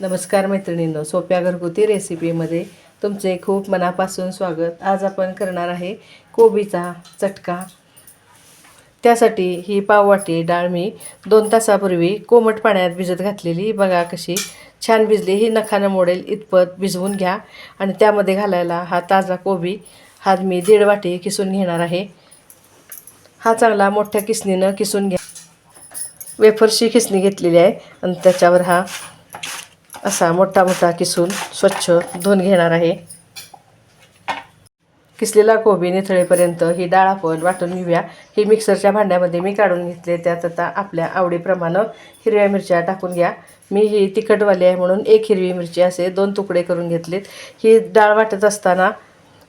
नमस्कार मैत्रिणींनो सोप्या घरगुती रेसिपीमध्ये तुमचे खूप मनापासून स्वागत. आज आपण करणार आहे कोबीचा चटका. त्यासाठी ही पाववाटी डाळ मी दोन तासापूर्वी कोमट पाण्यात भिजत घातलेली. बघा कशी छान भिजली. ही नखानं मोडेल इतपत भिजवून घ्या. आणि त्यामध्ये घालायला हा ताजा कोबी. हा मी दीड वाटी किसून घेणार आहे. हा चांगला मोठ्या किसणीनं किसून घ्या. वेफरशी खिसणी घेतलेली आहे आणि त्याच्यावर हा असा मोठा मोठा किसून स्वच्छ धुवून घेणार आहे. किसलेला कोबी निथळेपर्यंत ही डाळ आपण वाटून घेऊया. ही मिक्सरच्या भांड्यामध्ये मी काढून घेतले त्यात आता आपल्या आवडीप्रमाणे हिरव्या मिरच्या टाकून घ्या. मी ही तिखटवाली आहे म्हणून एक हिरवी मिरची असे दोन तुकडे करून घेतलेत. ही डाळ वाटत असताना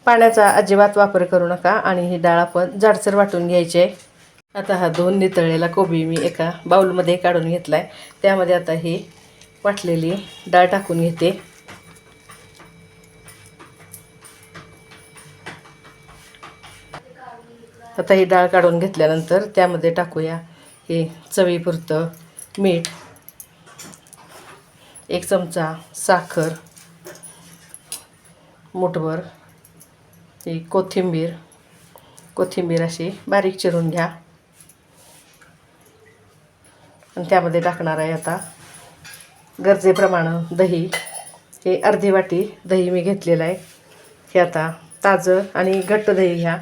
पाण्याचा अजिबात वापर करू नका आणि ही डाळ आपण जाडसर वाटून घ्यायची आहे. आता हा दोन नितळलेला कोबी मी एका बाऊलमध्ये काढून घेतला आहे त्यामध्ये आता ही वाटलेली डाळ टाकून घेते. आता ही डाळ काढून घेतल्यानंतर त्यामध्ये टाकूया हे चवीपुरतं मीठ एक चमचा साखर मुठभर ही कोथिंबीर कोथिंबीर अशी बारीक चिरून घ्या. आणि त्यामध्ये टाकणार आहे आता गरजेप्रमाणे दही हे अर्धी वाटी दही मी घेतलेलं आहे. हे आता ताजं आणि घट्ट दही ह्या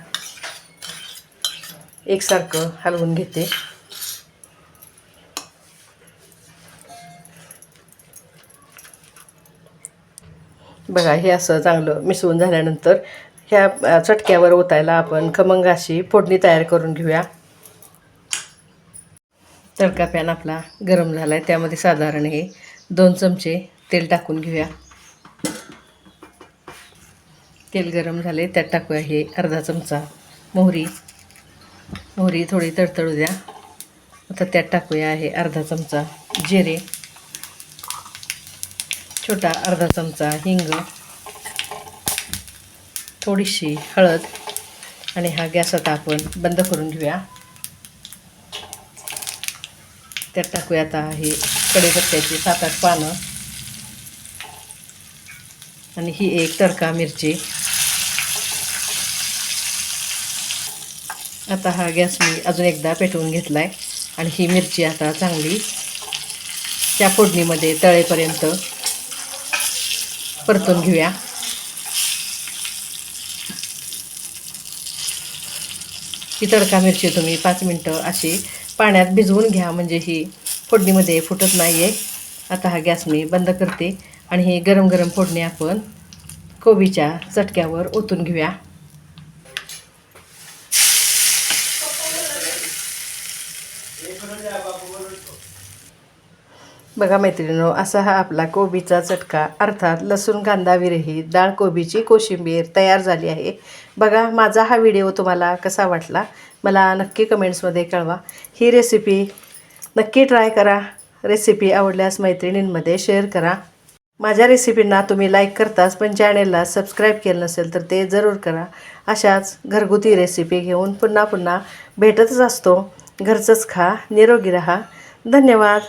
एकसारखं हलवून घेते. बघा हे असं चांगलं मिसळून झाल्यानंतर ह्या चटक्यावर ओतायला आपण खमंग अशी फोडणी तयार करून घेऊया. तडका पॅन आपला गरम झाला आहे त्यामध्ये साधारण हे दोन चमचे तेल टाकून घेऊया. तेल गरम झाले त्यात टाकूया हे अर्धा चमचा मोहरी. मोहरी थोडी तडतडू द्या. आता त्यात टाकूया आहे अर्धा चमचा जिरे. छोटा अर्धा चमचा हिंग. थोडीशी हळद. आणि हा गॅस आता आपण बंद करून घेऊया. त्यात टाकूया आता हे कढीपत्त्याची सात आठ पानं. आणि ही एक तडका मिरची. आता हा गॅस मी अजून एकदा पेटवून घेतला आहे आणि ही मिरची आता चांगली त्या फोडणीमध्ये तळेपर्यंत परतून घेऊया. ही तडका मिरची तुम्ही पाच मिनटं अशी पाण्यात भिजवून घ्या म्हणजे ही फोडणीमध्ये फुटत नाही आहे आता हा गॅस मी बंद करते आणि ही गरम गरम फोडणी आपण कोबीच्या चटक्यावर ओतून घेऊया. बघा मैत्रिणीनो असा हा आपला कोबीचा चटका. अर्थात लसूण कांदा विरहित डाळ कोबीची कोशिंबीर तयार झाली आहे. बघा माझा हा व्हिडिओ तुम्हाला कसा वाटला मला नक्की कमेंट्समध्ये कळवा. ही रेसिपी नक्की ट्राय करा. रेसिपी आवडल्यास मैत्रिणींमध्ये शेअर करा. माझ्या रेसिपींना तुम्ही लाईक करताच पण चॅनेलला सबस्क्राईब केलं नसेल तर ते जरूर करा. अशाच घरगुती रेसिपी घेऊन पुन्हा पुन्हा भेटतच असतो. घरचंच खा निरोगी राहा. धन्यवाद.